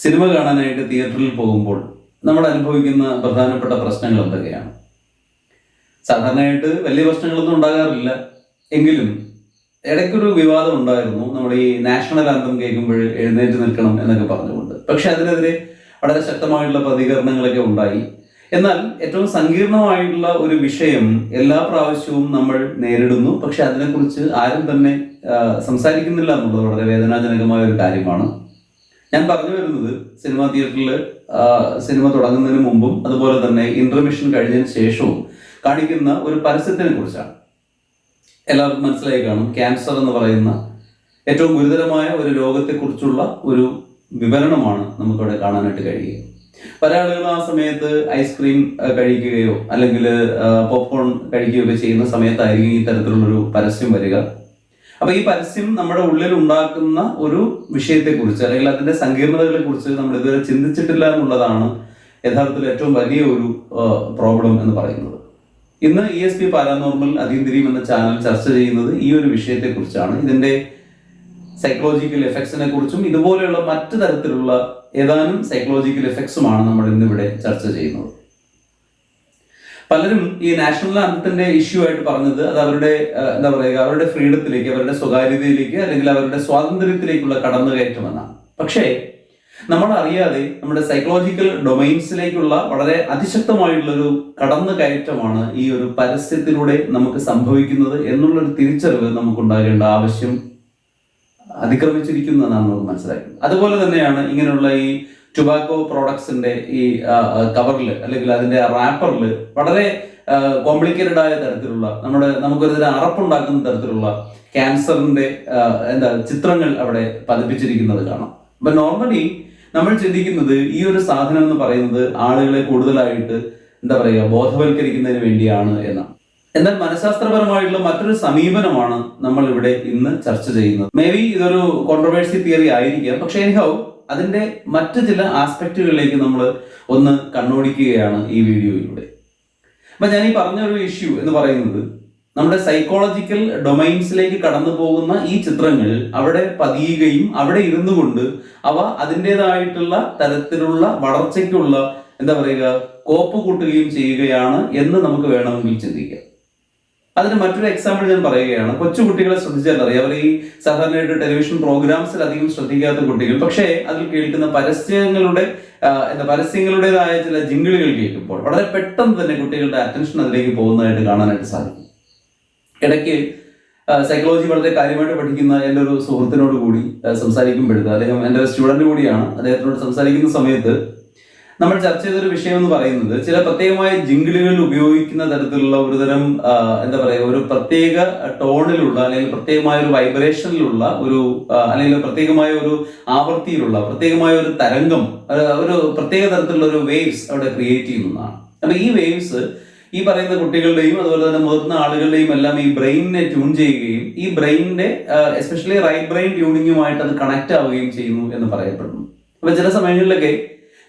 Cinema കാണാനായിട്ട് തിയേറ്ററിൽ പോകുമ്പോൾ നമ്മൾ അനുഭവിക്കുന്ന പ്രധാനപ്പെട്ട പ്രശ്നങ്ങൾ എന്തൊക്കെയാണ്? സാധാരണയായിട്ട് വലിയ പ്രശ്നങ്ങളൊന്നും ഉണ്ടാകാറില്ല. എങ്കിലും ഇടയ്ക്കൊരു വിവാദം ഉണ്ടായിരുന്നു. നമ്മൾ ഈ നാഷണൽ ആന്തം കേൾക്കുമ്പോൾ എഴുന്നേറ്റ് നിൽക്കണം എന്നൊക്കെ പറഞ്ഞുകൊണ്ട്. പക്ഷെ അതിനെതിരെ വളരെ ശക്തമായിട്ടുള്ള പ്രതികരണങ്ങളൊക്കെ ഉണ്ടായി. എന്നാൽ ഏറ്റവും സങ്കീർണമായിട്ടുള്ള ഒരു വിഷയം എല്ലാ പ്രാവശ്യവും നമ്മൾ നേരിടുന്നു. പക്ഷെ അതിനെക്കുറിച്ച് ആരും തന്നെ സംസാരിക്കുന്നില്ല എന്നുള്ളത് വളരെ വേദനാജനകമായ ഒരു കാര്യമാണ്. ഞാൻ പറഞ്ഞു വരുന്നത് സിനിമാ തിയേറ്ററിൽ സിനിമ തുടങ്ങുന്നതിന് മുമ്പും അതുപോലെ തന്നെ ഇന്റർമിഷൻ കഴിഞ്ഞതിന് ശേഷവും കാണിക്കുന്ന ഒരു പരസ്യത്തിനെ കുറിച്ചാണ്. എല്ലാവർക്കും മനസ്സിലായി കാണും. ക്യാൻസർ എന്ന് പറയുന്ന ഏറ്റവും ഗുരുതരമായ ഒരു രോഗത്തെക്കുറിച്ചുള്ള ഒരു വിവരണമാണ് നമുക്കവിടെ കാണാനായിട്ട് കഴിയുക. പല ആളുകളും ആ സമയത്ത് ഐസ്ക്രീം കഴിക്കുകയോ അല്ലെങ്കിൽ പോപ്കോൺ കഴിക്കുകയോ ഒക്കെ ചെയ്യുന്ന സമയത്തായിരിക്കും ഈ തരത്തിലുള്ളൊരു പരസ്യം വരിക. അപ്പൊ ഈ പരസ്യം നമ്മുടെ ഉള്ളിൽ ഉണ്ടാക്കുന്ന ഒരു വിഷയത്തെക്കുറിച്ച് അല്ലെങ്കിൽ അതിന്റെ സങ്കീർണതകളെ കുറിച്ച് നമ്മൾ ഇതുവരെ ചിന്തിച്ചിട്ടില്ല എന്നുള്ളതാണ് യഥാർത്ഥത്തിൽ ഏറ്റവും വലിയ ഒരു പ്രോബ്ലം എന്ന് പറയുന്നത്. ഇന്ന് ഇ എസ് പി പാരാനോർമൽ അതീന്ദ്രിയം എന്ന ചാനൽ ചർച്ച ചെയ്യുന്നത് ഈ ഒരു വിഷയത്തെക്കുറിച്ചാണ്. ഇതിന്റെ സൈക്കോളജിക്കൽ എഫക്ട്സിനെ കുറിച്ചും ഇതുപോലെയുള്ള മറ്റു തരത്തിലുള്ള ഏതാനും സൈക്കോളജിക്കൽ എഫക്ട്സുമാണ് നമ്മൾ ഇന്നിവിടെ ചർച്ച ചെയ്യുന്നത്. പലരും ഈ നാഷണൽ അന്തത്തിന്റെ ഇഷ്യൂ ആയിട്ട് പറഞ്ഞത് അത് അവരുടെ എന്താ പറയുക അവരുടെ ഫ്രീഡത്തിലേക്ക് അവരുടെ സ്വകാര്യതയിലേക്ക് അല്ലെങ്കിൽ അവരുടെ സ്വാതന്ത്ര്യത്തിലേക്കുള്ള കടന്നുകയറ്റമെന്നാണ്. പക്ഷേ നമ്മൾ അറിയാതെ നമ്മുടെ സൈക്കോളജിക്കൽ ഡൊമൈൻസിലേക്കുള്ള വളരെ അതിശക്തമായിട്ടുള്ളൊരു കടന്നു കയറ്റമാണ് ഈ ഒരു പരസ്യത്തിലൂടെ നമുക്ക് സംഭവിക്കുന്നത് എന്നുള്ളൊരു തിരിച്ചറിവ് നമുക്കുണ്ടാകേണ്ട ആവശ്യം അതിക്രമിച്ചിരിക്കുന്നു എന്നാണ് നമുക്ക് മനസ്സിലാക്കുന്നത്. അതുപോലെ തന്നെയാണ് ഇങ്ങനെയുള്ള ഈ ടുബാക്കോ പ്രോഡക്ട്സിന്റെ ഈ കവറിൽ അല്ലെങ്കിൽ അതിന്റെ റാപ്പറിൽ വളരെ കോംപ്ലിക്കേറ്റഡ് ആയ തരത്തിലുള്ള നമ്മുടെ നമുക്കൊരു അറപ്പുണ്ടാക്കുന്ന തരത്തിലുള്ള ക്യാൻസറിന്റെ എന്താ ചിത്രങ്ങൾ അവിടെ പതിപ്പിച്ചിരിക്കുന്നത് കാണാം. അപ്പൊ നോർമലി നമ്മൾ ചിന്തിക്കുന്നത് ഈ ഒരു സാധനം എന്ന് പറയുന്നത് ആളുകളെ കൂടുതലായിട്ട് എന്താ പറയുക ബോധവൽക്കരിക്കുന്നതിന് വേണ്ടിയാണ് എന്നാണ്. എന്നാൽ മനഃശാസ്ത്രപരമായിട്ടുള്ള മറ്റൊരു സമീപനമാണ് നമ്മൾ ഇവിടെ ഇന്ന് ചർച്ച ചെയ്യുന്നത്. മേ ബി ഇതൊരു കോൺട്രവേഴ്സി തിയറി ആയിരിക്കാം. പക്ഷെ എനിഹൗ അതിന്റെ മറ്റു ചില ആസ്പെക്റ്റുകളിലേക്ക് നമ്മൾ ഒന്ന് കണ്ണോടിക്കുകയാണ് ഈ വീഡിയോയിലൂടെ. അപ്പൊ ഞാൻ ഈ പറഞ്ഞ ഒരു ഇഷ്യൂ എന്ന് പറയുന്നത് നമ്മുടെ സൈക്കോളജിക്കൽ ഡൊമൈൻസിലേക്ക് കടന്നു പോകുന്ന ഈ ചിത്രങ്ങൾ അവിടെ പതിയുകയും അവിടെ ഇരുന്നു കൊണ്ട് അവ അതിന്റെതായിട്ടുള്ള തരത്തിലുള്ള വളർച്ചയ്ക്കുള്ള എന്താ പറയുക കോപ്പ് കൂട്ടുകയും ചെയ്യുകയാണ് എന്ന് നമുക്ക് വേണമെങ്കിൽ ചിന്തിക്കാം. അതിന് മറ്റൊരു എക്സാമ്പിൾ ഞാൻ പറയുകയാണ്. കൊച്ചുകുട്ടികളെ ശ്രദ്ധിച്ചാൽ അറിയാം. അവർ ഈ സാധാരണയായിട്ട് ടെലിവിഷൻ പ്രോഗ്രാംസിൽ അധികം ശ്രദ്ധിക്കാത്ത കുട്ടികൾ. പക്ഷേ അതിൽ കേൾക്കുന്ന പരസ്യങ്ങളുടെ എന്താ പരസ്യങ്ങളുടേതായ ചില ജിങ്കിളുകൾ കേൾക്കുമ്പോൾ വളരെ പെട്ടെന്ന് തന്നെ കുട്ടികളുടെ അറ്റൻഷൻ അതിലേക്ക് പോകുന്നതായിട്ട് കാണാനായിട്ട് സാധിക്കും. ഇടയ്ക്ക് സൈക്കോളജി വളരെ കാര്യമായിട്ട് പഠിക്കുന്ന എന്റെ ഒരു സുഹൃത്തിനോട് കൂടി സംസാരിക്കുമ്പോഴത്തെ സംസാരിക്കുമ്പോഴത് അദ്ദേഹം എന്റെ ഒരു സ്റ്റുഡന്റ് കൂടിയാണ്. അദ്ദേഹത്തിനോട് സംസാരിക്കുന്ന സമയത്ത് നമ്മൾ ചർച്ച ചെയ്തൊരു വിഷയം എന്ന് പറയുന്നത് ചില പ്രത്യേകമായ ജിങ്കിളുകൾ ഉപയോഗിക്കുന്ന തരത്തിലുള്ള ഒരു തരം എന്താ പറയുക ഒരു പ്രത്യേക ടോണിലുള്ള അല്ലെങ്കിൽ പ്രത്യേകമായ ഒരു വൈബ്രേഷനിലുള്ള ഒരു അല്ലെങ്കിൽ പ്രത്യേകമായ ഒരു ആവൃത്തിയിലുള്ള പ്രത്യേകമായ ഒരു തരംഗം ഒരു പ്രത്യേക തരത്തിലുള്ള ഒരു വേവ്സ് അവിടെ ക്രിയേറ്റ് ചെയ്യുന്നതാണ് അപ്പൊ ഈ വേവ്സ് ഈ പറയുന്ന കുട്ടികളുടെയും അതുപോലെ തന്നെ മുതിർന്ന ആളുകളുടെയും എല്ലാം ഈ ബ്രെയിനിനെ ട്യൂൺ ചെയ്യുകയും ഈ ബ്രെയിനിന്റെ എസ്പെഷ്യലി റൈറ്റ് ബ്രെയിൻ ട്യൂണിങ്ങുമായിട്ട് അത് കണക്ട് ആവുകയും ചെയ്യുന്നു എന്ന് പറയപ്പെടുന്നു. അപ്പൊ ചില സമയങ്ങളിലൊക്കെ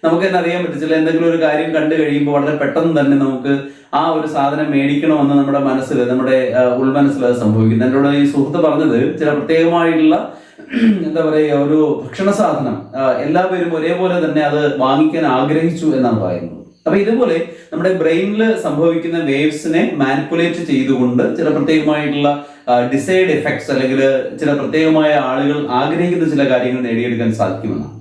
നമുക്ക് തന്നെ അറിയാൻ പറ്റത്തില്ല എന്തെങ്കിലും ഒരു കാര്യം കണ്ടു കഴിയുമ്പോൾ വളരെ പെട്ടെന്ന് തന്നെ നമുക്ക് ആ ഒരു സാധനം മേടിക്കണമെന്ന് നമ്മുടെ മനസ്സിൽ നമ്മുടെ ഉൾമനസ്സിൽ അത് സംഭവിക്കുന്നു. എന്നോട് ഈ സുഹൃത്ത് പറഞ്ഞത് ചില പ്രത്യേകമായിട്ടുള്ള എന്താ പറയുക ഒരു ഭക്ഷണ സാധനം എല്ലാവരും ഒരേപോലെ തന്നെ അത് വാങ്ങിക്കാൻ ആഗ്രഹിച്ചു എന്നാണ് പറയുന്നത്. അപ്പൊ ഇതുപോലെ നമ്മുടെ ബ്രെയിനിൽ സംഭവിക്കുന്ന വേവ്സിനെ മാനിപ്പുലേറ്റ് ചെയ്തുകൊണ്ട് ചില പ്രത്യേകമായിട്ടുള്ള ഡിസൈഡ് എഫക്ട്സ് അല്ലെങ്കിൽ ചില പ്രത്യേകമായ ആളുകൾ ആഗ്രഹിക്കുന്ന ചില കാര്യങ്ങൾ നേടിയെടുക്കാൻ സാധിക്കുമെന്നാണ്.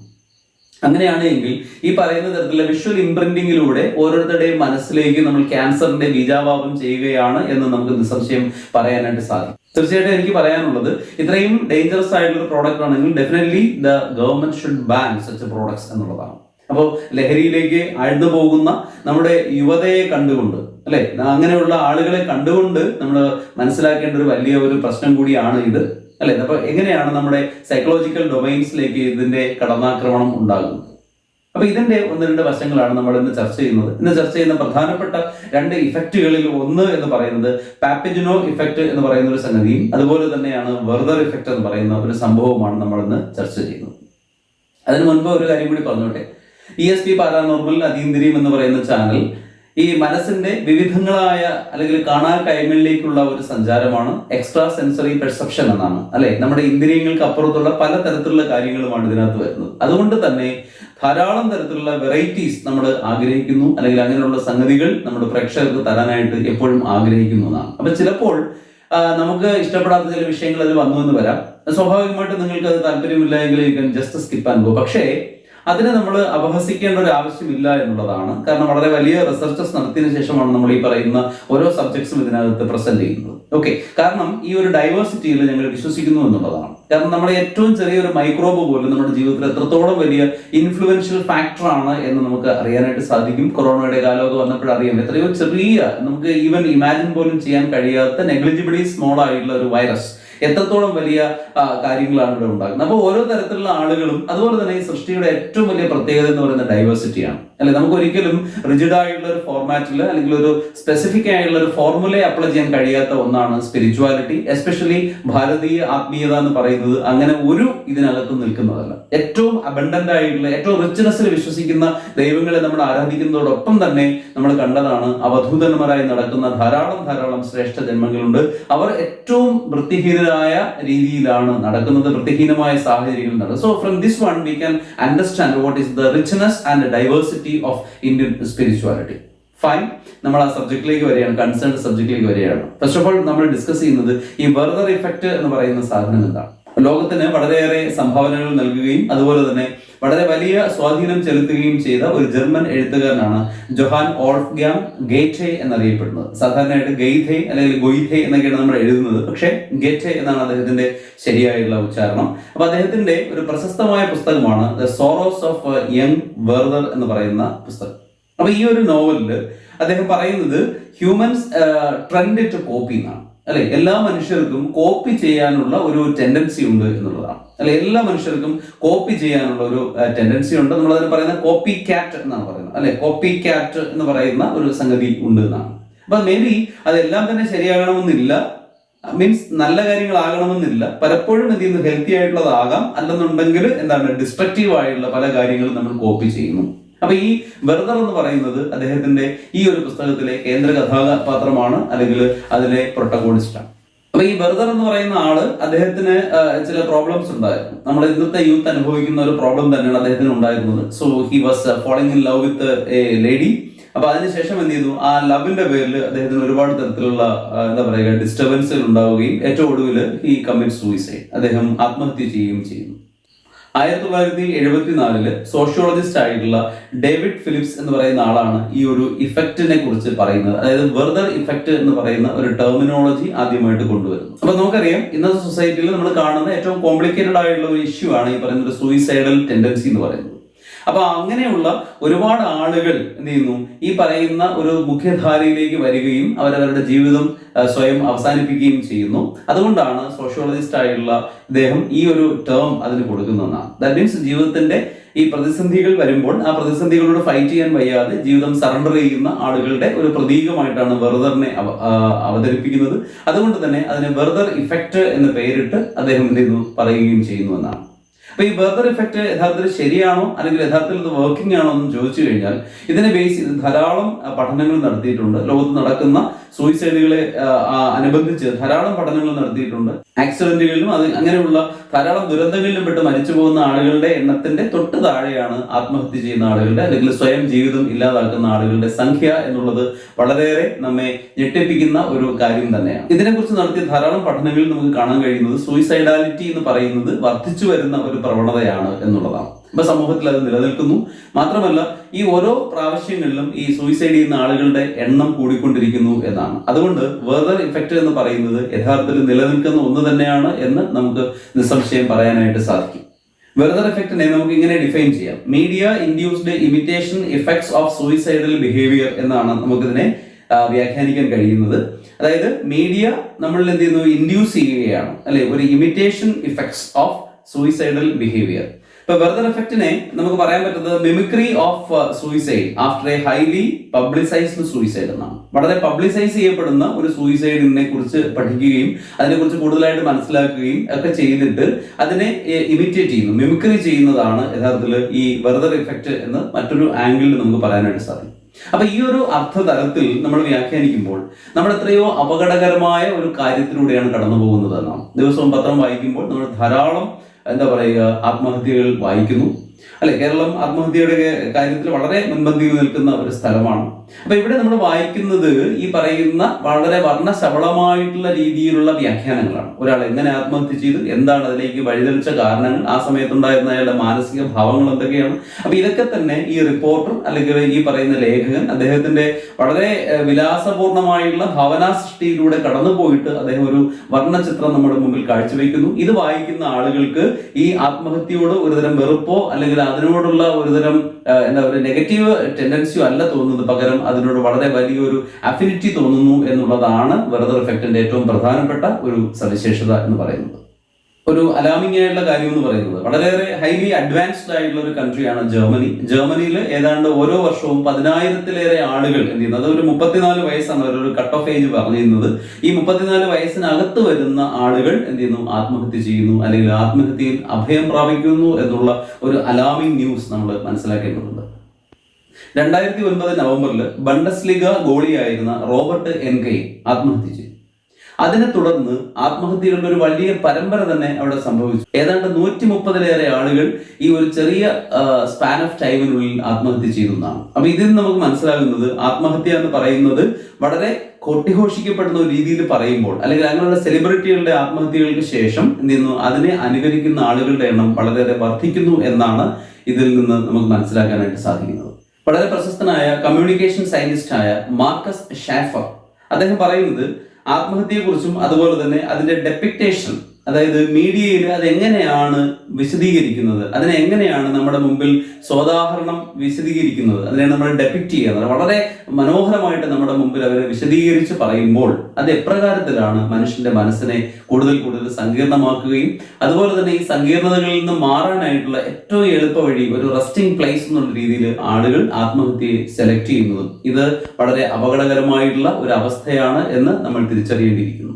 അങ്ങനെയാണ് എങ്കിൽ ഈ പറയുന്ന തരത്തിലുള്ള വിഷ്വൽ ഇംപ്രിന്റിങ്ങിലൂടെ ഓരോരുത്തരുടെയും മനസ്സിലേക്ക് നമ്മൾ ക്യാൻസറിന്റെ ബീജാഭാവം ചെയ്യുകയാണ് എന്ന് നമുക്ക് നിസ്സംശയം പറയാനായിട്ട് സാധിക്കും. തീർച്ചയായിട്ടും എനിക്ക് പറയാനുള്ളത് ഇത്രയും ഡേഞ്ചറസ് ആയിട്ടുള്ള പ്രോഡക്റ്റ് ആണെങ്കിൽ definitely the government should ban such products എന്നുള്ളതാണ്. അപ്പോൾ ലഹരിയിലേക്ക് അഴുന്നു പോകുന്ന നമ്മുടെ യുവതയെ കണ്ടുകൊണ്ട് അല്ലെ? അങ്ങനെയുള്ള ആളുകളെ കണ്ടുകൊണ്ട് നമ്മൾ മനസ്സിലാക്കേണ്ട ഒരു വലിയ ഒരു പ്രശ്നം കൂടിയാണ് ഇത്. അല്ലെ? അപ്പൊ എങ്ങനെയാണ് നമ്മുടെ സൈക്കോളജിക്കൽ ഡൊമൈൻസിലേക്ക് ഇതിന്റെ കടന്നാക്രമണം ഉണ്ടാകുന്നത്? അപ്പൊ ഇതിന്റെ ഒന്ന് രണ്ട് വശങ്ങളാണ് നമ്മൾ ഇന്ന് ചർച്ച ചെയ്യുന്നത്. ഇന്ന് ചർച്ച ചെയ്യുന്ന പ്രധാനപ്പെട്ട രണ്ട് ഇഫക്റ്റുകളിൽ ഒന്ന് എന്ന് പറയുന്നത് പാപ്പിജിനോ ഇഫക്റ്റ് എന്ന് പറയുന്ന ഒരു സംഗതിയും അതുപോലെ തന്നെയാണ് വെർദർ ഇഫക്റ്റ് എന്ന് പറയുന്ന ഒരു സംഭവമാണ് നമ്മൾ ഇന്ന് ചർച്ച ചെയ്യുന്നത്. അതിനു മുൻപ് ഒരു കാര്യം കൂടി പറഞ്ഞോട്ടെ. ഇ എസ് പി പാരാനോർമൽ അതീന്ദ്രിയം എന്ന് പറയുന്ന ചാനൽ ഈ മനസ്സിന്റെ വിവിധങ്ങളായ അല്ലെങ്കിൽ കാണാൻ കൈകളിലേക്കുള്ള ഒരു സഞ്ചാരമാണ് എക്സ്ട്രാ സെൻസറി പെർസെപ്ഷൻ എന്നാണ് അല്ലെ? നമ്മുടെ ഇന്ദ്രിയങ്ങൾക്ക് അപ്പുറത്തുള്ള പല തരത്തിലുള്ള കാര്യങ്ങളുമാണ് ഇതിനകത്ത് വരുന്നത്. അതുകൊണ്ട് തന്നെ ധാരാളം തരത്തിലുള്ള വെറൈറ്റീസ് നമ്മൾ ആഗ്രഹിക്കുന്നു അല്ലെങ്കിൽ അങ്ങനെയുള്ള സംഗതികൾ നമ്മുടെ പ്രേക്ഷകർക്ക് തരാനായിട്ട് എപ്പോഴും ആഗ്രഹിക്കുന്നു എന്നാണ്. അപ്പൊ ചിലപ്പോൾ നമുക്ക് ഇഷ്ടപ്പെടാത്ത ചില വിഷയങ്ങൾ അതിൽ വന്നു എന്ന് വരാം. സ്വാഭാവികമായിട്ട് നിങ്ങൾക്ക് അത് താല്പര്യമില്ല എങ്കിൽ ജസ്റ്റ് സ്കിപ്പ് ആൻഡ് ഗോ പക്ഷേ അതിനെ നമ്മൾ അപഹസിക്കേണ്ട ഒരു ആവശ്യമില്ല എന്നുള്ളതാണ്. കാരണം വളരെ വലിയ റിസർച്ചസ് നടത്തിയതിനു ശേഷമാണ് നമ്മൾ ഈ പറയുന്ന ഓരോ സബ്ജക്ട്സും ഇതിനകത്ത് പ്രസന്റ് ചെയ്യുന്നത്. ഓക്കെ കാരണം ഈ ഒരു ഡൈവേഴ്സിറ്റിയിൽ ഞങ്ങൾ വിശ്വസിക്കുന്നു എന്നുള്ളതാണ്. കാരണം നമ്മുടെ ഏറ്റവും ചെറിയൊരു മൈക്രോബ് പോലും നമ്മുടെ ജീവിതത്തിൽ എത്രത്തോളം വലിയ ഇൻഫ്ലുവൻഷ്യൽ ഫാക്ടർ ആണ് എന്ന് നമുക്ക് അറിയാനായിട്ട് സാധിക്കും. കൊറോണയുടെ കാലമൊക്കെ വന്നപ്പോൾ അറിയാം. എത്രയോ ചെറിയ നമുക്ക് ഈവൻ ഇമാജിൻ പോലും ചെയ്യാൻ കഴിയാത്ത നെഗ്ലിജിബിളി സ്മോൾ ആയിട്ടുള്ള ഒരു വൈറസ് എത്രത്തോളം വലിയ കാര്യങ്ങളാണ് ഇവിടെ ഉണ്ടാകുന്നത്. അപ്പോൾ ഓരോ തരത്തിലുള്ള ആളുകളും അതുപോലെ തന്നെ ഈ സൃഷ്ടിയുടെ ഏറ്റവും വലിയ പ്രത്യേകത എന്ന് പറയുന്നത് ഡൈവേഴ്സിറ്റിയാണ് അല്ലെ? നമുക്ക് ഒരിക്കലും റിജിഡ് ആയിട്ടുള്ള ഒരു ഫോർമാറ്റിൽ അല്ലെങ്കിൽ ഒരു സ്പെസിഫിക് ആയിട്ടുള്ള ഒരു ഫോർമുലയെ അപ്ലൈ ചെയ്യാൻ കഴിയാത്ത ഒന്നാണ് സ്പിരിച്വാലിറ്റി എസ്പെഷ്യലി ഭാരതീയ ആത്മീയത എന്ന് പറയുന്നത് അങ്ങനെ ഒരു ഇതിനകത്ത് നിൽക്കുന്നതല്ല. ഏറ്റവും അബണ്ടന്റ് ആയിട്ടുള്ള ഏറ്റവും റിച്ച്നെസ്സിൽ വിശ്വസിക്കുന്ന ദൈവങ്ങളെ നമ്മൾ ആരാധിക്കുന്നതോടൊപ്പം തന്നെ നമ്മൾ കണ്ടതാണ് അവധൂതന്മാരായി നടക്കുന്ന ധാരാളം ധാരാളം ശ്രേഷ്ഠ ജന്മങ്ങളുണ്ട്. അവർ ഏറ്റവും വൃത്തിഹീനരായ രീതിയിലാണ് നടക്കുന്നത് വൃത്തിഹീനമായ സാഹചര്യങ്ങൾ നടക്കുന്നത്. So from this one we can understand what is the richness and diversity of Indian spirituality fine നമ്മൾ ആ സബ്ജക്റ്റിലേക്ക് വരികയാണ്. കൺസേൺ സബ്ജക്റ്റിലേക്ക് വരികയാണ്. ഫസ്റ്റ് ഓഫ് ഓൾ നമ്മൾ ഡിസ്കസ് ചെയ്യുന്നത് ഈ വെർദർ ഇഫക്റ്റ് എന്ന് പറയുന്ന സാധനം എന്താണ്? ലോകത്തിന് വളരെയേറെ സംഭാവനകൾ നൽകുകയും അതുപോലെ തന്നെ വളരെ വലിയ സ്വാധീനം ചെലുത്തുകയും ചെയ്ത ഒരു ജർമ്മൻ എഴുത്തുകാരനാണ് ജൊഹാൻ ഓൾഫ്ഗ്യാം ഗേറ്റെ എന്നറിയപ്പെടുന്നത്. സാധാരണയായിട്ട് ഗെയ്ഥെ അല്ലെങ്കിൽ ഗൊയ്ഥെ എന്നൊക്കെയാണ് നമ്മൾ എഴുതുന്നത്. പക്ഷേ ഗെറ്റെ എന്നാണ് അദ്ദേഹത്തിന്റെ ശരിയായുള്ള ഉച്ചാരണം. അപ്പൊ അദ്ദേഹത്തിന്റെ ഒരു പ്രശസ്തമായ പുസ്തകമാണ് the sorrows of young Werther എന്ന് പറയുന്ന പുസ്തകം. അപ്പൊ ഈ ഒരു നോവലിൽ അദ്ദേഹം പറയുന്നത് ഹ്യൂമൻസ് ട്രെൻഡ് ടു കോപ്പി എന്നാണ്. അല്ലെ? എല്ലാ മനുഷ്യർക്കും കോപ്പി ചെയ്യാനുള്ള ഒരു ടെൻഡൻസി ഉണ്ട് എന്നുള്ളതാണ്. അല്ലെ? എല്ലാ മനുഷ്യർക്കും കോപ്പി ചെയ്യാനുള്ള ഒരു ടെൻഡൻസി ഉണ്ട്. നമ്മൾ അതിന് പറയുന്ന കോപ്പി ക്യാറ്റ് എന്നാണ് പറയുന്നത്. അല്ലെ? കോപ്പി ക്യാറ്റ് എന്ന് പറയുന്ന ഒരു സംഗതി ഉണ്ട് എന്നാണ്. അപ്പൊ മേ ബി അതെല്ലാം തന്നെ ശരിയാകണമെന്നില്ല. മീൻസ് നല്ല കാര്യങ്ങളാകണമെന്നില്ല. പലപ്പോഴും എന്ത് ചെയ്യുന്നു ഹെൽത്തി ആയിട്ടുള്ളതാകാം. അല്ലെന്നുണ്ടെങ്കിൽ എന്താണ് ഡിസ്ട്രക്റ്റീവ് ആയിട്ടുള്ള പല കാര്യങ്ങളും നമ്മൾ കോപ്പി ചെയ്യുന്നു. അപ്പൊ ഈ വെർദർ എന്ന് പറയുന്നത് അദ്ദേഹത്തിന്റെ ഈ ഒരു പുസ്തകത്തിലെ കേന്ദ്ര കഥാപാത്രമാണ് അല്ലെങ്കിൽ അതിലെ പ്രൊട്ടഗോണിസ്റ്റാണ് അപ്പൊ ഈ വെർദർ എന്ന് പറയുന്ന ആൾ അദ്ദേഹത്തിന് ചില പ്രോബ്ലംസ് ഉണ്ടായിരുന്നു. നമ്മുടെ ഇന്നത്തെ യൂത്ത് അനുഭവിക്കുന്ന ഒരു പ്രോബ്ലം തന്നെയാണ് അദ്ദേഹത്തിന് ഉണ്ടായിരുന്നത്. So he was following in love with a lady അപ്പൊ അതിനുശേഷം എന്ത് ചെയ്തു? ആ ലവിന്റെ പേരിൽ അദ്ദേഹത്തിന് ഒരുപാട് തരത്തിലുള്ള എന്താ പറയുക ഡിസ്റ്റർബൻസുകൾ ഉണ്ടാവുകയും ഏറ്റവും ഒടുവിൽ ഈ കമ്മിറ്റ് സൂയിസൈഡ് അദ്ദേഹം ആത്മഹത്യ ചെയ്യുകയും ചെയ്യുന്നു. ആയിരത്തി തൊള്ളായിരത്തി എഴുപത്തിനാലിൽ സോഷ്യോളജിസ്റ്റ് ആയിട്ടുള്ള ഡേവിഡ് ഫിലിപ്സ് എന്ന് പറയുന്ന ആളാണ് ഈ ഒരു ഇഫക്റ്റിനെ കുറിച്ച് പറയുന്നത്. അതായത് വെർദർ ഇഫക്റ്റ് എന്ന് പറയുന്ന ഒരു ടെർമിനോളജി ആദ്യമായിട്ട് കൊണ്ടുവരുന്നു. അപ്പൊ നമുക്കറിയാം ഇന്നത്തെ സൊസൈറ്റിയിൽ നമ്മൾ കാണുന്ന ഏറ്റവും കോംപ്ലിക്കേറ്റഡ് ആയിട്ടുള്ള ഒരു ഇഷ്യൂ ആണ് ഈ പറയുന്ന ഒരു സൂയിസൈഡൽ ടെൻഡൻസി എന്ന് പറയുന്നത്. അപ്പൊ അങ്ങനെയുള്ള ഒരുപാട് ആളുകൾ എന്ത് ചെയ്യുന്നു? ഈ പറയുന്ന ഒരു മുഖ്യധാരയിലേക്ക് വരികയും അവരവരുടെ ജീവിതം സ്വയം അവസാനിപ്പിക്കുകയും ചെയ്യുന്നു. അതുകൊണ്ടാണ് സോഷ്യോളജിസ്റ്റ് ആയിട്ടുള്ള അദ്ദേഹം ഈ ഒരു ടേം അതിന് കൊടുക്കുന്നതെന്നാണ് ദാറ്റ് മീൻസ് ജീവിതത്തിന്റെ ഈ പ്രതിസന്ധികൾ വരുമ്പോൾ ആ പ്രതിസന്ധികളോട് ഫൈറ്റ് ചെയ്യാൻ വയ്യാതെ ജീവിതം സറണ്ടർ ചെയ്യുന്ന ആളുകളുടെ ഒരു പ്രതീകമായിട്ടാണ് വെറുതറിനെ അവതരിപ്പിക്കുന്നത്. അതുകൊണ്ട് തന്നെ അതിന് വെറുതർ ഇഫക്റ്റ് എന്ന് പേരിട്ട് അദ്ദേഹം എന്ത് ചെയ്യുന്നു? പറയുകയും ചെയ്യുന്നു എന്നാണ്. അപ്പൊ ഈ ബർദർ ഇഫക്റ്റ് യഥാർത്ഥത്തിൽ ശരിയാണോ അല്ലെങ്കിൽ യഥാർത്ഥത്തിൽ ഇത് വർക്കിംഗ് ആണോ എന്ന് ചോദിച്ചു കഴിഞ്ഞാൽ ഇതിനെ ബേസ് ചെയ്ത് ധാരാളം പഠനങ്ങൾ നടത്തിയിട്ടുണ്ട്. ലോകത്ത് നടക്കുന്ന സൂയിസൈഡുകളെ അനുബന്ധിച്ച് ധാരാളം പഠനങ്ങൾ നടത്തിയിട്ടുണ്ട്. ആക്സിഡന്റുകളിലും അത് അങ്ങനെയുള്ള ധാരാളം ദുരന്തങ്ങളിലും പെട്ട് മരിച്ചു പോകുന്ന ആളുകളുടെ എണ്ണത്തിന്റെ തൊട്ട് താഴെയാണ് ആത്മഹത്യ ചെയ്യുന്ന ആളുകളുടെ അല്ലെങ്കിൽ സ്വയം ജീവിതം ഇല്ലാതാക്കുന്ന ആളുകളുടെ സംഖ്യ എന്നുള്ളത് വളരെയേറെ നമ്മെ ഞെട്ടിപ്പിക്കുന്ന ഒരു കാര്യം തന്നെയാണ്. ഇതിനെക്കുറിച്ച് നടത്തിയ ധാരാളം പഠനങ്ങളിൽ നമുക്ക് കാണാൻ കഴിയുന്നത് സൂയിസൈഡാലിറ്റി എന്ന് പറയുന്നത് വർദ്ധിച്ചു വരുന്ന ഒരു പ്രവണതയാണ് എന്നുള്ളതാണ്. ഇപ്പൊ സമൂഹത്തിൽ അത് നിലനിൽക്കുന്നു. മാത്രമല്ല ഈ ഓരോ പ്രാവശ്യങ്ങളിലും ഈ സൂയിസൈഡ് ചെയ്യുന്ന ആളുകളുടെ എണ്ണം കൂടിക്കൊണ്ടിരിക്കുന്നു എന്നാണ്. അതുകൊണ്ട് വെർദർ ഇഫക്റ്റ് എന്ന് പറയുന്നത് യഥാർത്ഥത്തിൽ നിലനിൽക്കുന്ന ഒന്ന് തന്നെയാണ് എന്ന് നമുക്ക് നിസ്സംശയം പറയാനായിട്ട് സാധിക്കും. വെർദർ ഇഫക്റ്റിനെ നമുക്ക് ഇങ്ങനെ ഡിഫൈൻ ചെയ്യാം. Media induced imitation effects of suicidal behaviour എന്നാണ് നമുക്കിതിനെ വ്യാഖ്യാനിക്കാൻ കഴിയുന്നത്. അതായത് മീഡിയ നമ്മളിൽ എന്ത് ചെയ്യുന്നു? ഇൻഡ്യൂസ് ചെയ്യുകയാണ്. അല്ലെ? ഒരു imitation effects of suicidal behaviour ഇപ്പൊ വെർദർ എഫക്റ്റിനെ നമുക്ക് പറയാൻ പറ്റുന്നത് mimicry of suicide after a highly publicised suicide എന്നാണ്. വളരെ പബ്ലിസൈസ് ചെയ്യപ്പെടുന്ന ഒരു സൂയിസൈഡിനെ കുറിച്ച് പഠിക്കുകയും അതിനെ കുറിച്ച് കൂടുതലായിട്ട് മനസ്സിലാക്കുകയും ഒക്കെ ചെയ്തിട്ട് അതിനെ ഇമിറ്റേറ്റ് ചെയ്യുന്നു മിമിക്രി ചെയ്യുന്നതാണ് യഥാർത്ഥത്തിൽ ഈ വെർദർ ഇഫക്റ്റ് എന്ന് മറ്റൊരു ആംഗിളിൽ നമുക്ക് പറയാനായിട്ട് സാധിക്കും. അപ്പൊ ഈ ഒരു അർത്ഥതലത്തിൽ നമ്മൾ വ്യാഖ്യാനിക്കുമ്പോൾ നമ്മൾ എത്രയോ അപകടകരമായ ഒരു കാര്യത്തിലൂടെയാണ് കടന്നു പോകുന്നത് എന്നാണ്. ദിവസവും പത്രം വായിക്കുമ്പോൾ നമ്മൾ ധാരാളം എന്താ പറയുക ആത്മഹത്യകൾ വായിക്കുന്നു. അല്ലെ? കേരളം ആത്മഹത്യയുടെ കാര്യത്തിൽ വളരെ മുൻപന്തിയിൽ നിൽക്കുന്ന ഒരു സ്ഥലമാണ് അപ്പൊ ഇവിടെ നമ്മൾ വായിക്കുന്നത് ഈ പറയുന്ന വളരെ വർണശബളമായിട്ടുള്ള രീതിയിലുള്ള വ്യാഖ്യാനങ്ങളാണ്. ഒരാൾ എങ്ങനെ ആത്മഹത്യ ചെയ്തു എന്താണ് അതിലേക്ക് വഴിതെളിച്ച കാരണങ്ങൾ ആ സമയത്തുണ്ടായിരുന്ന അയാളുടെ മാനസിക ഭാവങ്ങൾ എന്തൊക്കെയാണ്? അപ്പൊ ഇതൊക്കെ തന്നെ ഈ റിപ്പോർട്ടർ അല്ലെങ്കിൽ ഈ പറയുന്ന ലേഖകൻ അദ്ദേഹത്തിന്റെ വളരെ വിലാസപൂർണമായുള്ള ഭാവനാ സൃഷ്ടിയിലൂടെ കടന്നുപോയിട്ട് അദ്ദേഹം ഒരു വർണചിത്രം നമ്മുടെ മുമ്പിൽ കാഴ്ചവെക്കുന്നു. ഇത് വായിക്കുന്ന ആളുകൾക്ക് ഈ ആത്മഹത്യയോട് ഒരുതരം വെറുപ്പോ അല്ലെങ്കിൽ അതിനോടുള്ള ഒരുതരം എന്താ പറയുക നെഗറ്റീവ് ടെൻഡൻസിയോ അല്ല തോന്നുന്നത്. പകരം അതിനോട് വളരെ വലിയൊരു അഫിനിറ്റി തോന്നുന്നു എന്നുള്ളതാണ് വെറുതർ എഫക്റ്റിന്റെ ഏറ്റവും പ്രധാനപ്പെട്ട ഒരു സവിശേഷത എന്ന് പറയുന്നത്. ഒരു അലാമിംഗ് ആയിട്ടുള്ള കാര്യം എന്ന് പറയുന്നത്. വളരെയേറെ ഹൈലി അഡ്വാൻസ്ഡ് ആയിട്ടുള്ള ഒരു കൺട്രിയാണ് ജർമ്മനി. ജർമ്മനിയിൽ ഏതാണ്ട് ഓരോ വർഷവും പതിനായിരത്തിലേറെ ആളുകൾ എന്ത് ചെയ്യുന്നത് അത് ഒരു മുപ്പത്തിനാല് വയസ്സാണ് ഒരു കട്ട് ഓഫ് ഏജ് പറയുന്നത് ഈ മുപ്പത്തിനാല് വയസ്സിനകത്ത് വരുന്ന ആളുകൾ എന്ത് ചെയ്യുന്നു? ആത്മഹത്യ ചെയ്യുന്നു. അല്ലെങ്കിൽ ആത്മഹത്യയിൽ അഭയം പ്രാപിക്കുന്നു എന്നുള്ള ഒരു അലാമിംഗ് ന്യൂസ് നമ്മൾ മനസ്സിലാക്കേണ്ടതുണ്ട്. രണ്ടായിരത്തി ഒൻപത് നവംബറിൽ ബണ്ടസ്ലിഗ ഗോളിയായിരുന്ന റോബർട്ട് എൻകൈ ആത്മഹത്യ ചെയ്തു അതിനെ തുടർന്ന് ആത്മഹത്യകളുടെ ഒരു വലിയ പരമ്പര തന്നെ അവിടെ സംഭവിച്ചു. ഏതാണ്ട് നൂറ്റി മുപ്പതിലേറെ ആളുകൾ ഈ ഒരു ചെറിയ സ്പാൻ ഓഫ് ടൈമിനുള്ളിൽ ആത്മഹത്യ ചെയ്തു എന്നാണ് അപ്പൊ ഇതിൽ നിന്ന് നമുക്ക് മനസ്സിലാകുന്നത് ആത്മഹത്യ എന്ന് പറയുന്നത് വളരെ കൊട്ടിഘോഷിക്കപ്പെടുന്ന ഒരു രീതിയിൽ പറയുമ്പോൾ അല്ലെങ്കിൽ അങ്ങനെയുള്ള സെലിബ്രിറ്റികളുടെ ആത്മഹത്യകൾക്ക് ശേഷം എന്ത് അതിനെ അനുകരിക്കുന്ന ആളുകളുടെ എണ്ണം വളരെയേറെ വർദ്ധിക്കുന്നു എന്നാണ് ഇതിൽ നിന്ന് നമുക്ക് മനസ്സിലാക്കാനായിട്ട് സാധിക്കുന്നത്. വളരെ പ്രശസ്തനായ കമ്മ്യൂണിക്കേഷൻ സയന്റിസ്റ്റായ മാർക്കസ് ഷാഫർ. അദ്ദേഹം പറയുന്നത് ആത്മഹത്യയെക്കുറിച്ചും അതുപോലെ തന്നെ അതിന്റെ ഡെപ്പിക്ടേഷൻ അതായത് മീഡിയയിൽ അതെങ്ങനെയാണ് വിശദീകരിക്കുന്നത്? അതിനെ എങ്ങനെയാണ് നമ്മുടെ മുമ്പിൽ സോദാഹരണം വിശദീകരിക്കുന്നത്? അതിനെ നമ്മൾ ഡെപ്പിക്റ്റ് ചെയ്യുന്നത് വളരെ മനോഹരമായിട്ട് നമ്മുടെ മുമ്പിൽ അവരെ വിശദീകരിച്ച് പറയുമ്പോൾ അത് എപ്രകാരത്തിലാണ് മനുഷ്യന്റെ മനസ്സിനെ കൂടുതൽ കൂടുതൽ സങ്കീർണമാക്കുകയും അതുപോലെ തന്നെ ഈ സങ്കീർണതകളിൽ നിന്ന് മാറാനായിട്ടുള്ള ഏറ്റവും എളുപ്പ വഴി ഒരു റെസ്റ്റിംഗ് പ്ലേസ് എന്നുള്ള രീതിയിൽ ആളുകൾ ആത്മഹത്യയെ സെലക്ട് ചെയ്യുന്നതും. ഇത് വളരെ അപകടകരമായിട്ടുള്ള ഒരു അവസ്ഥയാണ് എന്ന് നമ്മൾ തിരിച്ചറിയേണ്ടിയിരിക്കുന്നു.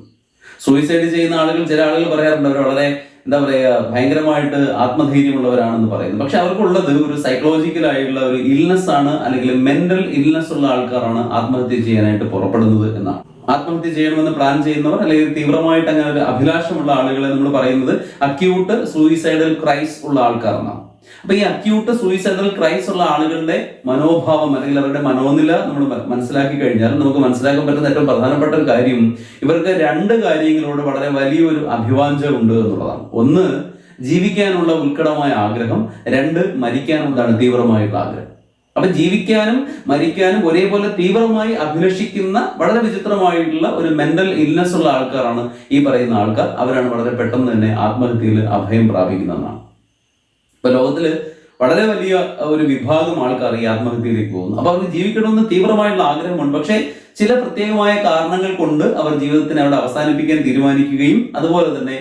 സൂയിസൈഡ് ചെയ്യുന്ന ആളുകൾ ചില ആളുകൾ പറയാറുണ്ട് അവർ വളരെ എന്താ പറയുക ഭയങ്കരമായിട്ട് ആത്മധൈര്യമുള്ളവരാണെന്ന് പറയുന്നു. പക്ഷെ അവർക്കുള്ളത് ഒരു സൈക്കോളജിക്കൽ ആയിട്ടുള്ള ഒരു ഇൽനസ് ആണ് അല്ലെങ്കിൽ മെന്റൽ ഇൽനസ് ഉള്ള ആൾക്കാരാണ് ആത്മഹത്യ ചെയ്യാനായിട്ട് പുറപ്പെടുന്നത് എന്നാണ്. ആത്മഹത്യ ചെയ്യണമെന്ന് പ്ലാൻ ചെയ്യുന്നവർ അല്ലെങ്കിൽ തീവ്രമായിട്ട് അങ്ങനെ ഒരു അഭിലാഷമുള്ള ആളുകളെ നമ്മൾ പറയുന്നത് അക്യൂട്ട് സൂയിസൈഡൽ ക്രൈസ് ഉള്ള ആൾക്കാർ എന്നാണ്. അപ്പൊ ഈ അക്യൂട്ട് സൂയിസൈഡൽ ക്രൈസ് ഉള്ള ആളുകളുടെ മനോഭാവം അല്ലെങ്കിൽ അവരുടെ മനോനില നമ്മൾ മനസ്സിലാക്കി കഴിഞ്ഞാൽ നമുക്ക് മനസ്സിലാക്കാൻ പറ്റുന്ന ഏറ്റവും പ്രധാനപ്പെട്ട ഒരു കാര്യം ഇവർക്ക് രണ്ട് കാര്യങ്ങളോട് വളരെ വലിയൊരു അഭിവാഞ്ച ഉണ്ട് എന്നുള്ളതാണ്. ഒന്ന് ജീവിക്കാനുള്ള ഉത്കടമായ ആഗ്രഹം. രണ്ട് മരിക്കാനുള്ളതാണ് തീവ്രമായിട്ടുള്ള ആഗ്രഹം. അപ്പൊ ജീവിക്കാനും മരിക്കാനും ഒരേപോലെ തീവ്രമായി അഭിലഷിക്കുന്ന വളരെ വിചിത്രമായിട്ടുള്ള ഒരു മെന്റൽ ഇൽനെസ് ഉള്ള ആൾക്കാരാണ് ഈ പറയുന്ന ആൾക്കാർ. അവരാണ് വളരെ പെട്ടെന്ന് തന്നെ ആത്മഹത്യയിൽ അഭയം പ്രാപിക്കുന്നതെന്നാണ്. ഇപ്പൊ ലോകത്തിൽ വളരെ വലിയ ഒരു വിഭാഗം ആൾക്കാർ ഈ ആത്മഹത്യയിലേക്ക് പോകുന്നു. അപ്പൊ അവർക്ക് ജീവിക്കണമെന്ന് തീവ്രമായിട്ടുള്ള ആഗ്രഹമുണ്ട്. പക്ഷേ ചില പ്രത്യേകമായ കാരണങ്ങൾ കൊണ്ട് അവർ ജീവിതത്തിനെ അവിടെ അവസാനിപ്പിക്കാൻ തീരുമാനിക്കുകയും അതുപോലെ തന്നെ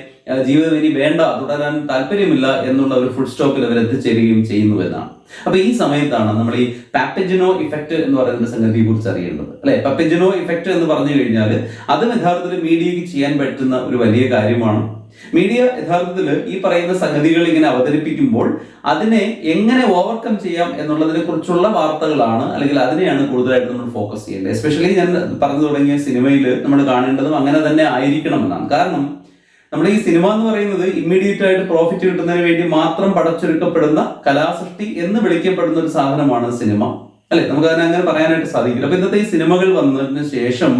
ജീവിതം ഇനി വേണ്ട തുടരാൻ താല്പര്യമില്ല എന്നുള്ള ഒരു ഫുൾ സ്റ്റോപ്പിൽ അവർ എത്തിച്ചേരുകയും ചെയ്യുന്നു എന്നാണ്. അപ്പൊ ഈ സമയത്താണ് നമ്മൾ ഈ പാപ്പജിനോ ഇഫക്റ്റ് എന്ന് പറയുന്ന സംഗതിയെ കുറിച്ച് അറിയേണ്ടത്. അല്ലെ? പാപ്പജിനോ ഇഫക്റ്റ് എന്ന് പറഞ്ഞു കഴിഞ്ഞാൽ അതും യഥാർത്ഥത്തിൽ മീഡിയയ്ക്ക് ചെയ്യാൻ പറ്റുന്ന ഒരു വലിയ കാര്യമാണ്. മീഡിയ യഥാർത്ഥത്തിൽ ഈ പറയുന്ന സംഗതികൾ ഇങ്ങനെ അവതരിപ്പിക്കുമ്പോൾ അതിനെ എങ്ങനെ ഓവർകം ചെയ്യാം എന്നുള്ളതിനെ കുറിച്ചുള്ള വാർത്തകളാണ് അല്ലെങ്കിൽ അതിനെയാണ് കൂടുതലായിട്ട് നമ്മൾ ഫോക്കസ് ചെയ്യേണ്ടത്. എസ്പെഷ്യലി ഞാൻ പറഞ്ഞു തുടങ്ങിയ സിനിമയിൽ നമ്മൾ കാണേണ്ടതും അങ്ങനെ തന്നെ ആയിരിക്കണം എന്നാണ് കാരണം നമ്മൾ ഈ സിനിമ എന്ന് പറയുന്നത് ഇമ്മീഡിയറ്റ് ആയിട്ട് പ്രോഫിറ്റ് കിട്ടുന്നതിന് വേണ്ടി മാത്രം പടച്ചൊരുക്കപ്പെടുന്ന കലാസൃഷ്ടി എന്ന് വിളിക്കപ്പെടുന്ന ഒരു സാധനമാണ് സിനിമ അല്ലെ? നമുക്ക് അതിനെ അങ്ങനെ പറയാനായിട്ട് സാധിക്കില്ല. അപ്പൊ ഇന്നത്തെ ഈ സിനിമകൾ വന്നതിന് ശേഷം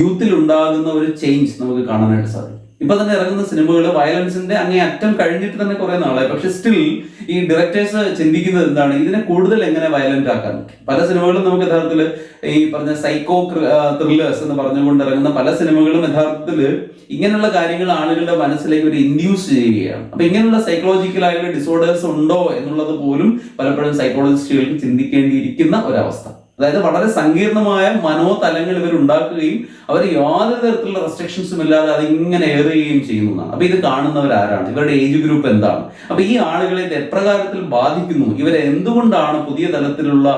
യൂത്തിൽ ഉണ്ടാകുന്ന ഒരു ചേഞ്ച് നമുക്ക് കാണാനായിട്ട് സാധിക്കും. ഇപ്പൊ തന്നെ ഇറങ്ങുന്ന സിനിമകൾ വയലൻസിന്റെ അങ്ങേ അറ്റം കഴിഞ്ഞിട്ട് തന്നെ കുറെ നാളായി. പക്ഷെ സ്റ്റിൽ ഈ ഡയറക്ടേഴ്സ് ചിന്തിക്കുന്നത് എന്താണ്? ഇതിനെ കൂടുതൽ എങ്ങനെ വയലന്റ് ആക്കാൻ പല സിനിമകളും നമുക്ക് യഥാർത്ഥത്തിൽ ഈ പറഞ്ഞ സൈക്കോ ത്രില്ലേഴ്സ് എന്ന് പറഞ്ഞുകൊണ്ട് ഇറങ്ങുന്ന പല സിനിമകളും യഥാർത്ഥത്തിൽ ഇങ്ങനെയുള്ള കാര്യങ്ങൾ ആളുകളുടെ മനസ്സിലേക്ക് ഒരു ഇൻഡ്യൂസ് ചെയ്യുകയാണ്. അപ്പൊ ഇങ്ങനെയുള്ള സൈക്കോളജിക്കൽ ആയിട്ടുള്ള ഡിസോർഡേഴ്സ് ഉണ്ടോ എന്നുള്ളത് പോലും പലപ്പോഴും സൈക്കോളജിസ്റ്റുകൾ ചിന്തിക്കേണ്ടിയിരിക്കുന്ന ഒരവസ്ഥ. അതായത് വളരെ സങ്കീർണമായ മനോതലങ്ങൾ ഇവർ ഉണ്ടാക്കുകയും അവർ യാതൊരു തരത്തിലുള്ള റെസ്ട്രിക്ഷൻസും ഇല്ലാതെ അത് ഇങ്ങനെ ഏറുകയും ചെയ്യുന്നതാണ് അപ്പൊ ഇത് കാണുന്നവർ ആരാണ് ഇവരുടെ ഏജ് ഗ്രൂപ്പ് എന്താണ്? അപ്പൊ ഈ ആളുകളെ ഇത് എപ്രകാരത്തിൽ ബാധിക്കുന്നു? ഇവരെ എന്തുകൊണ്ടാണ് പുതിയ തലത്തിലുള്ള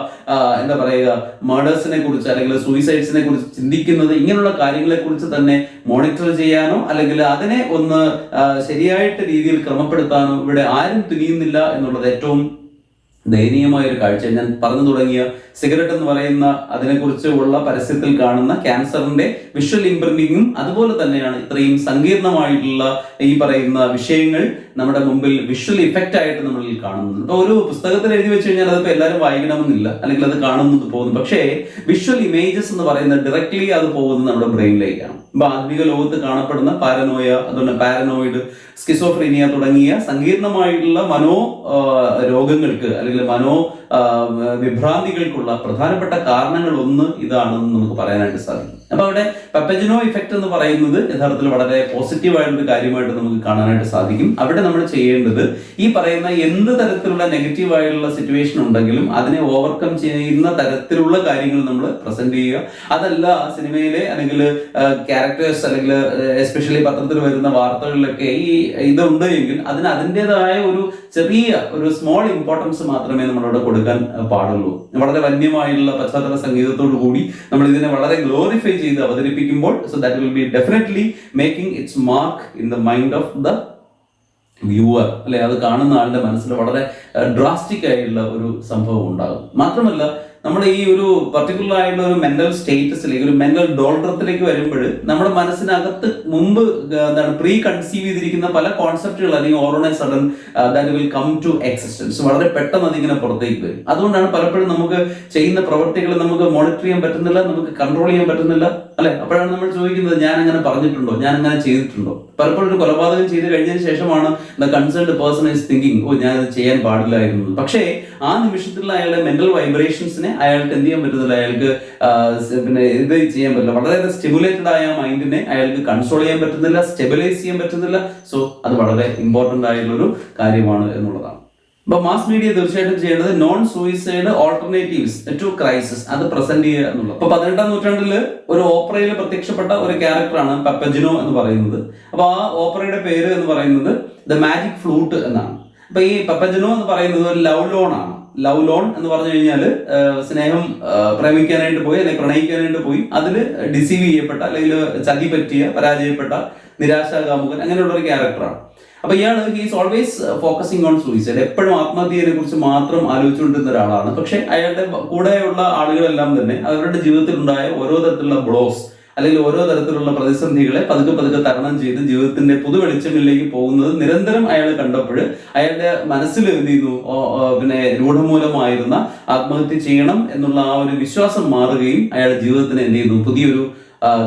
എന്താ പറയുക മർഡേഴ്സിനെ കുറിച്ച് അല്ലെങ്കിൽ സൂയിസൈഡ്സിനെ കുറിച്ച് ചിന്തിക്കുന്നത്? ഇങ്ങനെയുള്ള കാര്യങ്ങളെ കുറിച്ച് തന്നെ മോണിറ്റർ ചെയ്യാനോ അല്ലെങ്കിൽ അതിനെ ഒന്ന് ശരിയായിട്ട് രീതിയിൽ ക്രമപ്പെടുത്താനോ ഇവിടെ ആരും തുനിയുന്നില്ല എന്നുള്ളത് ഏറ്റവും ദയനീയമായ ഒരു കാഴ്ച. ഞാൻ പറഞ്ഞു തുടങ്ങിയ സിഗരറ്റ് എന്ന് പറയുന്ന അതിനെക്കുറിച്ച് ഉള്ള പരസ്യത്തിൽ കാണുന്ന ക്യാൻസറിന്റെ വിഷ്വൽ ഇംപ്രിന്റിങ്ങും അതുപോലെ തന്നെയാണ് ഇത്രയും സങ്കീർണമായിട്ടുള്ള ഈ പറയുന്ന വിഷയങ്ങൾ. നമ്മുടെ മുമ്പിൽ വിഷ്വൽ ഇഫക്റ്റ് ആയിട്ട് നമ്മൾ കാണുന്നുണ്ട്. ഒരു പുസ്തകത്തിൽ എഴുതി വെച്ച് കഴിഞ്ഞാൽ അതിപ്പോ എല്ലാവരും വായിക്കണമെന്നില്ല. അല്ലെങ്കിൽ അത് കാണുന്നത് പോകുന്നു പക്ഷേ വിഷ്വൽ ഇമേജസ് എന്ന് പറയുന്നത് ഡയറക്ട്ലി അത് പോകുന്നത് നമ്മുടെ ബ്രെയിനിലേക്കാണ്. ഇപ്പൊ ആധുനിക ലോകത്ത് കാണപ്പെടുന്ന പാരനോയ അതുപോലെ പാരനോയിഡ് സ്കിസോഫ്രീനിയ തുടങ്ങിയ സങ്കീർണമായിട്ടുള്ള മനോ രോഗങ്ങൾക്ക് അല്ലെങ്കിൽ മനോ വിഭ്രാന്തികൾക്കുള്ള പ്രധാനപ്പെട്ട കാരണങ്ങൾ ഒന്ന് ഇതാണെന്ന് നമുക്ക് പറയാനായിട്ട് സാധിക്കും. അപ്പൊ അവിടെ പെപ്പജിനോ ഇഫക്റ്റ് എന്ന് പറയുന്നത് യഥാർത്ഥത്തിൽ വളരെ പോസിറ്റീവ് ആയിട്ടുള്ള ഒരു കാര്യമായിട്ട് നമുക്ക് കാണാനായിട്ട് സാധിക്കും. അവിടെ നമ്മൾ ചെയ്യേണ്ടത് ഈ പറയുന്ന എന്ത് തരത്തിലുള്ള നെഗറ്റീവ് ആയിട്ടുള്ള സിറ്റുവേഷൻ ഉണ്ടെങ്കിലും അതിനെ ഓവർകം ചെയ്യുന്ന തരത്തിലുള്ള കാര്യങ്ങൾ നമ്മൾ പ്രസന്റ് ചെയ്യുക. അതല്ല സിനിമയിലെ അല്ലെങ്കിൽ ക്യാരക്ടേഴ്സ് അല്ലെങ്കിൽ എസ്പെഷ്യലി പത്രത്തിൽ വരുന്ന വാർത്തകളിലൊക്കെ ഈ ഇതുണ്ട് എങ്കിൽ അതിന് അതിന്റെതായ ഒരു ചെറിയ ഒരു സ്മോൾ ഇമ്പോർട്ടൻസ് മാത്രമേ നമ്മളവിടെ കൊടുക്കാൻ പാടുള്ളൂ. വളരെ വന്യമായുള്ള പശ്ചാത്തല സംഗീതത്തോടു കൂടി നമ്മൾ ഇതിനെ വളരെ ഗ്ലോറിഫൈ ചെയ്ത് അവതരിപ്പിക്കുമ്പോൾ so that will be definitely making its mark in the mind of the viewer അല്ലെ? അത് കാണുന്ന ആളുടെ മനസ്സിൽ വളരെ ഡ്രാസ്റ്റിക് ആയിട്ടുള്ള ഒരു സംഭവം ഉണ്ടാകും. മാത്രമല്ല നമ്മുടെ ഈ ഒരു പർട്ടിക്കുലർ ആയിട്ടുള്ള ഒരു മെന്റൽ സ്റ്റേറ്റസിലേക്ക് ഒരു മെന്റൽ ഡോൾഡറത്തിലേക്ക് വരുമ്പോൾ നമ്മുടെ മനസ്സിനകത്ത് മുമ്പ് എന്താണ് പ്രീ കൺസീവ് ചെയ്തിരിക്കുന്ന പല കോൺസെപ്റ്റുകൾ അല്ലെങ്കിൽ a sudden that will come to existence വളരെ പെട്ടെന്ന് അതിങ്ങനെ പുറത്തേക്ക് വരും. അതുകൊണ്ടാണ് പലപ്പോഴും നമുക്ക് ചെയ്യുന്ന പ്രവർത്തികൾ നമുക്ക് മോണിറ്റർ ചെയ്യാൻ പറ്റുന്നില്ല നമുക്ക് കൺട്രോൾ ചെയ്യാൻ പറ്റുന്നില്ല. അല്ലെ? അപ്പോഴാണ് നമ്മൾ ചോദിക്കുന്നത് ഞാൻ അങ്ങനെ പറഞ്ഞിട്ടുണ്ടോ? ഞാൻ അങ്ങനെ ചെയ്തിട്ടുണ്ടോ? പലപ്പോഴും ഒരു കൊലപാതകം ചെയ്ത് കഴിഞ്ഞതിന് ശേഷമാണ് the concerned person is thinking ഓ ഞാൻ അത് ചെയ്യാൻ പാടില്ലായിരുന്നു പക്ഷേ ആ നിമിഷത്തിലുള്ള അയാളുടെ മെന്റൽ വൈബ്രേഷൻസിനെ അയാൾക്ക് എന്ത് ചെയ്യാൻ പറ്റുന്നില്ല അയാൾക്ക് പിന്നെ ഇത് ചെയ്യാൻ പറ്റില്ല. വളരെ സ്റ്റിമുലേറ്റഡ് ആയ മൈൻഡിനെ അയാൾക്ക് കൺട്രോൾ ചെയ്യാൻ പറ്റുന്നില്ല സ്റ്റെബിലൈസ് ചെയ്യാൻ പറ്റുന്നില്ല. സോ അത് വളരെ ഇമ്പോർട്ടന്റ് ആയിട്ടുള്ള ഒരു കാര്യമാണ് എന്നുള്ളതാണ്. അപ്പൊ മാസ് മീഡിയ തീർച്ചയായിട്ടും ചെയ്യേണ്ടത് non suicide alternatives to crisis അത് പ്രസന്റ് ചെയ്യുക എന്നുള്ളത്. അപ്പൊ പതിനെട്ടാം നൂറ്റാണ്ടിൽ ഒരു ഓപ്പറയിൽ പ്രത്യക്ഷപ്പെട്ട ഒരു ക്യാരക്ടറാണ് പപ്പജിനോ എന്ന് പറയുന്നത്. അപ്പൊ ആ ഓപ്പറയുടെ പേര് എന്ന് പറയുന്നത് ദ മാജിക് ഫ്ലൂട്ട് എന്നാണ്. അപ്പൊ ഈ പപ്പജിനോ എന്ന് പറയുന്നത് ഒരു ലവ് ലോൺ ആണ്. ലവ് ലോൺ എന്ന് പറഞ്ഞു കഴിഞ്ഞാൽ സ്നേഹം പ്രേമിക്കാനായിട്ട് പോയി അല്ലെങ്കിൽ പ്രണയിക്കാനായിട്ട് പോയി അതിൽ ഡിസീവ് ചെയ്യപ്പെട്ട അല്ലെങ്കിൽ ചതി പറ്റിയ പരാജയപ്പെട്ട നിരാശാകാമുകൻ അങ്ങനെയുള്ള ഒരു ക്യാരക്ടറാണ് അപ്പൊ ഇയാൾ ഓൾവേസ് ഫോക്കസിങ് ഓൺ സൂയിസൈഡ് എപ്പോഴും ആത്മഹത്യയെ കുറിച്ച് മാത്രം ആലോചിച്ചുകൊണ്ടിരുന്ന ഒരാളാണ്. പക്ഷെ അയാളുടെ കൂടെയുള്ള ആളുകളെല്ലാം തന്നെ അവരുടെ ജീവിതത്തിൽ ഉണ്ടായ ഓരോ തരത്തിലുള്ള ബ്ലോസ് അല്ലെങ്കിൽ ഓരോ തരത്തിലുള്ള പ്രതിസന്ധികളെ പതുക്കെ പതുക്കെ തരണം ചെയ്ത് ജീവിതത്തിന്റെ പുതുവെളിച്ചങ്ങളിലേക്ക് പോകുന്നത് നിരന്തരം അയാൾ കണ്ടപ്പോൾ അയാളുടെ മനസ്സിൽ എന്ത് ചെയ്യുന്നു? പിന്നെ രൂഢമൂലമായിരുന്ന ആത്മഹത്യ ചെയ്യണം എന്നുള്ള ആ ഒരു വിശ്വാസം മാറുകയും അയാളുടെ ജീവിതത്തിന് എന്ത് ചെയ്യുന്നു? പുതിയൊരു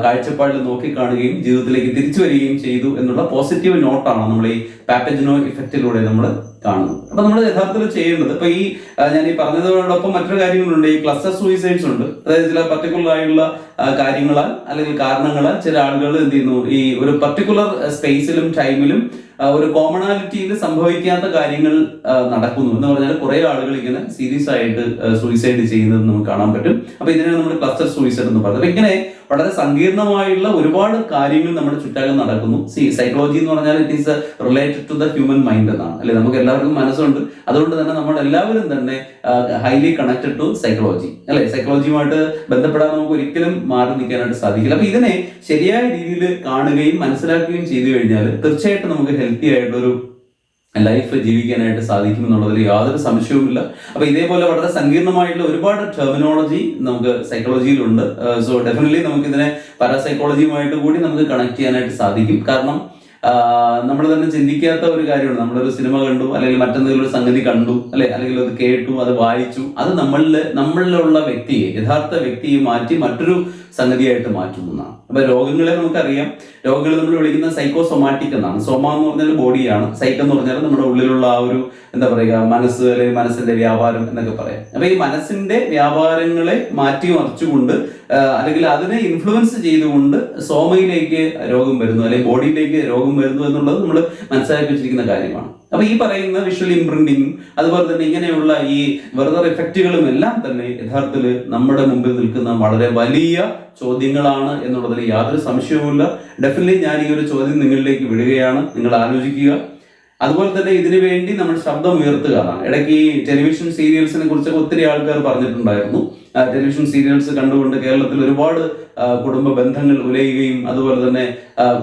കാഴ്ചപ്പാടിൽ നോക്കിക്കാണുകയും ജീവിതത്തിലേക്ക് തിരിച്ചു വരികയും ചെയ്തു എന്നുള്ള പോസിറ്റീവ് നോട്ടാണ് നമ്മൾ ഈ പാപ്പജിനോ ഇഫക്റ്റിലൂടെ നമ്മൾ കാണുന്നത്. അപ്പൊ നമ്മൾ യഥാർത്ഥത്തിൽ ചെയ്യേണ്ടത് ഇപ്പൊ ഈ ഞാൻ ഈ പറഞ്ഞതോടൊപ്പം മറ്റൊരു കാര്യങ്ങളുണ്ട്. ഈ ക്ലസ്റ്റർ സൂയിസൈഡ്സ് ഉണ്ട്. അതായത് ചില പർട്ടിക്കുലർ ആയുള്ള കാര്യങ്ങളാൽ അല്ലെങ്കിൽ കാരണങ്ങളാൽ ചില ആളുകൾ എന്ത് ചെയ്യുന്നു? ഈ ഒരു പർട്ടിക്കുലർ സ്പേസിലും ടൈമിലും ഒരു കോമണാലിറ്റിയിൽ സംഭവിക്കാത്ത കാര്യങ്ങൾ നടക്കുന്നു എന്ന് പറഞ്ഞാൽ കുറെ ആളുകൾ ഇങ്ങനെ സീരിയസ് ആയിട്ട് സൂയിസൈഡ് ചെയ്യുന്നത് നമുക്ക് കാണാൻ പറ്റും. അപ്പൊ ഇതിനെ നമ്മൾ ക്ലസ്റ്റർ സൂയിസൈഡ് എന്ന് പറയുന്നത്. ഇങ്ങനെ വളരെ സങ്കീർണമായുള്ള ഒരുപാട് കാര്യങ്ങൾ നമ്മുടെ ചുറ്റാകം നടക്കുന്നു. സി സൈക്കോളജി എന്ന് പറഞ്ഞാൽ it is related to the human mind എന്നാണ്. അല്ലെ? നമുക്ക് എല്ലാവർക്കും മനസ്സുണ്ട്. അതുകൊണ്ട് തന്നെ നമ്മൾ എല്ലാവരും തന്നെ ഹൈലി കണക്റ്റഡ് ടു സൈക്കോളജി അല്ലെ? സൈക്കോളജിയുമായിട്ട് ബന്ധപ്പെടാൻ നമുക്ക് ഒരിക്കലും മാറി നിൽക്കാനായിട്ട് സാധിക്കില്ല. അപ്പൊ ഇതിനെ ശരിയായ രീതിയിൽ കാണുകയും മനസ്സിലാക്കുകയും ചെയ്തു കഴിഞ്ഞാൽ തീർച്ചയായിട്ടും നമുക്ക് ഹെൽത്തി ആയിട്ടൊരു ലൈഫ് ജീവിക്കാനായിട്ട് സാധിക്കും എന്നുള്ളതിൽ യാതൊരു സംശയവുമില്ല. അപ്പൊ ഇതേപോലെ വളരെ സങ്കീർണമായിട്ടുള്ള ഒരുപാട് ടെർമിനോളജി നമുക്ക് സൈക്കോളജിയിലുണ്ട് സോ ഡെഫിനറ്റ്ലി നമുക്ക് ഇതിനെ പാരാസൈക്കോളജിയുമായിട്ട് കൂടി നമുക്ക് കണക്ട് ചെയ്യാനായിട്ട് സാധിക്കും. കാരണം നമ്മൾ തന്നെ ചിന്തിക്കാത്ത ഒരു കാര്യമാണ്. നമ്മളൊരു സിനിമ കണ്ടു അല്ലെങ്കിൽ മറ്റെന്തെങ്കിലും ഒരു സംഗതി കണ്ടു അല്ലെ അല്ലെങ്കിൽ അത് കേട്ടു അത് വായിച്ചു. അത് നമ്മളിൽ നമ്മളിലുള്ള വ്യക്തിയെ യഥാർത്ഥ വ്യക്തിയെ മാറ്റി മറ്റൊരു സംഗതിയായിട്ട് മാറ്റുന്നതാണ്. അപ്പൊ രോഗങ്ങളെ നമുക്കറിയാം. രോഗങ്ങൾ നമ്മൾ വിളിക്കുന്ന സൈക്കോസൊമാറ്റിക് എന്നാണ്. സോമ എന്ന് പറഞ്ഞാൽ ബോഡിയാണ് സൈക്ക് എന്ന് പറഞ്ഞാൽ നമ്മുടെ ഉള്ളിലുള്ള ആ ഒരു എന്താ പറയുക മനസ്സ് അല്ലെങ്കിൽ മനസ്സിന്റെ വ്യാപാരം എന്നൊക്കെ പറയാം. അപ്പൊ ഈ മനസ്സിന്റെ വ്യാപാരങ്ങളെ മാറ്റി മറിച്ചുകൊണ്ട് അല്ലെങ്കിൽ അതിനെ ഇൻഫ്ലുവൻസ് ചെയ്തുകൊണ്ട് സോമയിലേക്ക് രോഗം വരുന്നു അല്ലെങ്കിൽ ബോഡിയിലേക്ക് രോഗം വരുന്നു എന്നുള്ളത് നമ്മൾ മനസ്സിലാക്കി വെച്ചിരിക്കുന്ന കാര്യമാണ്. അപ്പൊ ഈ പറയുന്ന വിഷ്വൽ ഇംപ്രിന്റിങ്ങും അതുപോലെ തന്നെ ഇങ്ങനെയുള്ള ഈ വെറുതർ എഫക്റ്റുകളും എല്ലാം തന്നെ യഥാർത്ഥത്തിൽ നമ്മുടെ മുമ്പിൽ നിൽക്കുന്ന വളരെ വലിയ ചോദ്യങ്ങളാണ് എന്നുള്ളതിൽ യാതൊരു സംശയവുമില്ല. ഡെഫിനറ്റ്ലി ഞാൻ ഈ ഒരു ചോദ്യം നിങ്ങളിലേക്ക് വിടുകയാണ്. നിങ്ങൾ ആലോചിക്കുക. അതുപോലെ തന്നെ ഇതിനു വേണ്ടി നമ്മൾ ശബ്ദം ഉയർത്തുക. ഇടയ്ക്ക് ഈ ടെലിവിഷൻ സീരിയൽസിനെ കുറിച്ചൊക്കെ ഒത്തിരി ആൾക്കാർ പറഞ്ഞിട്ടുണ്ടായിരുന്നു. ടെലിവിഷൻ സീരിയൽസ് കണ്ടുകൊണ്ട് കേരളത്തിൽ ഒരുപാട് കുടുംബ ബന്ധങ്ങൾ ഉലയുകയും അതുപോലെ തന്നെ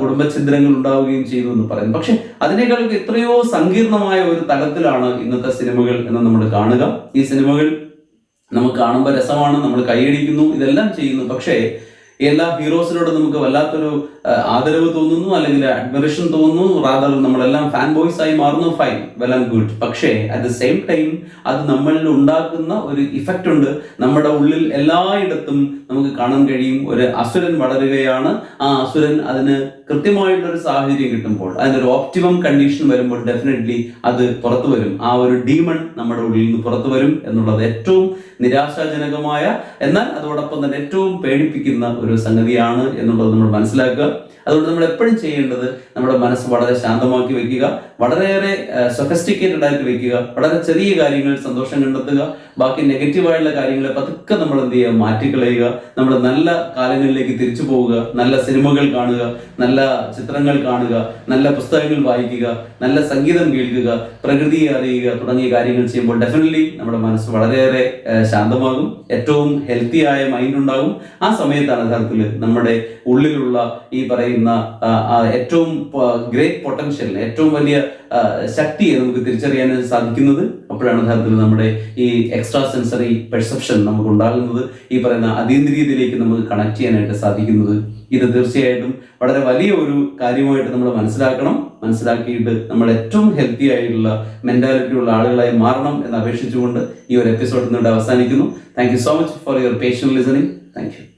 കുടുംബ ഛിദ്രങ്ങൾ ഉണ്ടാവുകയും ചെയ്തു എന്ന് പറയുന്നു. പക്ഷെ അതിനേക്കാളൊക്കെ എത്രയോ സങ്കീർണമായ ഒരു തലത്തിലാണ് ഇന്നത്തെ സിനിമകൾ എന്ന് നമ്മൾ കാണുക. ഈ സിനിമകൾ നമുക്ക് കാണുമ്പോൾ രസമാണ് നമ്മൾ കൈയടിക്കുന്നു ഇതെല്ലാം ചെയ്യുന്നു. പക്ഷേ എല്ലാ ഹീറോസിനോട് നമുക്ക് വല്ലാത്തൊരു ആദരവ് തോന്നുന്നു അല്ലെങ്കിൽ അഡ്മിറേഷൻ തോന്നുന്നു. റാദർ നമ്മളെല്ലാം ഫാൻ ബോയ്സ് ആയി മാറുന്നു. ഫൈൻ വെൽ ആൻഡ് ഗുഡ് പക്ഷേ അറ്റ് ദ സെയിം ടൈം അത് നമ്മളിൽ ഉണ്ടാക്കുന്ന ഒരു ഇഫക്റ്റ് ഉണ്ട്. നമ്മുടെ ഉള്ളിൽ എല്ലായിടത്തും നമുക്ക് കാണാൻ കഴിയും. ഒരു അസുരൻ വളരുകയാണ്. ആ അസുരൻ അതിന് കൃത്യമായിട്ടൊരു സാഹചര്യം കിട്ടുമ്പോൾ അതിനൊരു ഓപ്റ്റിമം കണ്ടീഷൻ വരുമ്പോൾ ഡെഫിനറ്റ്ലി അത് പുറത്തു വരും. ആ ഒരു ഡീമൺ നമ്മുടെ ഉള്ളിൽ നിന്ന് പുറത്തു വരും എന്നുള്ളത് ഏറ്റവും നിരാശാജനകമായ എന്നാൽ അതോടൊപ്പം തന്നെ ഏറ്റവും പേടിപ്പിക്കുന്ന ഒരു സംഗതിയാണ് എന്നുള്ളത് നമ്മൾ മനസ്സിലാക്കുക. അതുകൊണ്ട് നമ്മൾ എപ്പോഴും ചെയ്യേണ്ടത് നമ്മുടെ മനസ്സ് വളരെ ശാന്തമാക്കി വെക്കുക വളരെയേറെ സൊഫിസ്റ്റിക്കേറ്റഡ് ആയിട്ട് വെക്കുക വളരെ ചെറിയ കാര്യങ്ങളിൽ സന്തോഷം കണ്ടെത്തുക ബാക്കി നെഗറ്റീവായുള്ള കാര്യങ്ങളെ പതുക്കെ നമ്മൾ എന്ത് ചെയ്യുക മാറ്റിക്കളയുക നമ്മുടെ നല്ല കാലങ്ങളിലേക്ക് തിരിച്ചു പോവുക നല്ല സിനിമകൾ കാണുക നല്ല ചിത്രങ്ങൾ കാണുക നല്ല പുസ്തകങ്ങൾ വായിക്കുക നല്ല സംഗീതം കേൾക്കുക പ്രകൃതിയെ അറിയുക തുടങ്ങിയ കാര്യങ്ങൾ ചെയ്യുമ്പോൾ ഡെഫിനറ്റ്ലി നമ്മുടെ മനസ്സ് വളരെയേറെ ശാന്തമാകും ഏറ്റവും ഹെൽത്തി ആയ മൈൻഡ് ഉണ്ടാകും. ആ സമയത്താണ് യഥാർത്ഥത്തിൽ നമ്മുടെ ഉള്ളിലുള്ള ഈ പറയുന്ന ആ, ഏറ്റവും ഗ്രേറ്റ് പൊട്ടൻഷ്യൽ ഏറ്റവും വലിയ ശക്തിയെ നമുക്ക് തിരിച്ചറിയാൻ സാധിക്കുന്നത് അപ്പോഴാണ് യഥാർത്ഥത്തിൽ നമ്മുടെ ഈ എക്സ്ട്രാ സെൻസറി പെർസെപ്ഷൻ നമുക്ക് ഉണ്ടാകുന്നത്. ഈ പറയുന്ന അതീന്ദ്രിയതിലേക്ക് നമുക്ക് കണക്ട് ചെയ്യാനായിട്ട് സാധിക്കുന്നത്. ഇത് തീർച്ചയായിട്ടും വളരെ വലിയ ഒരു കാര്യമായിട്ട് നമ്മൾ മനസ്സിലാക്കണം. മനസ്സിലാക്കിയിട്ട് നമ്മൾ ഏറ്റവും ഹെൽത്തി ആയിട്ടുള്ള മെന്റാലിറ്റി ഉള്ള ആളുകളായി മാറണം എന്ന് അപേക്ഷിച്ചുകൊണ്ട് ഈ ഒരു എപ്പിസോഡ് ഇന്നിവിടെ അവസാനിക്കുന്നു. Thank so much for your patient listening thank